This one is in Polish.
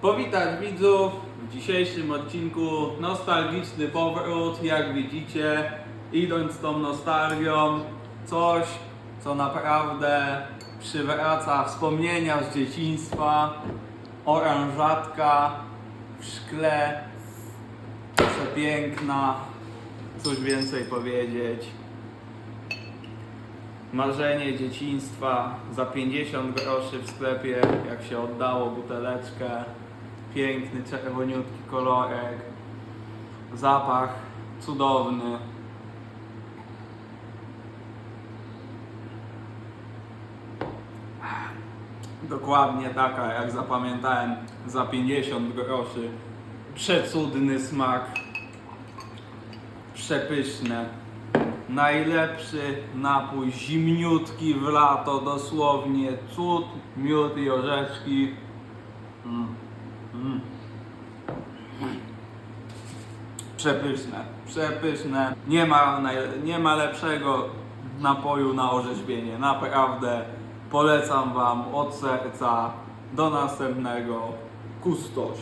powitać widzów w dzisiejszym odcinku. Nostalgiczny powrót, jak widzicie, idąc tą nostalgią, coś, co naprawdę przywraca wspomnienia z dzieciństwa. Oranżatka w szkle, przepiękna, cóż więcej powiedzieć. Marzenie dzieciństwa za 50 groszy w sklepie, jak się oddało buteleczkę. Piękny, czerwoniutki kolorek. Zapach cudowny. Dokładnie taka, jak zapamiętałem, za 50 groszy. Przecudny smak. Przepyszne. Najlepszy napój zimniutki w lato, dosłownie cud, miód i orzeszki. Mm. Mm. Przepyszne, przepyszne. Nie ma, nie ma lepszego napoju na orzeźwienie. Naprawdę polecam Wam od serca. Do następnego. Kustoś.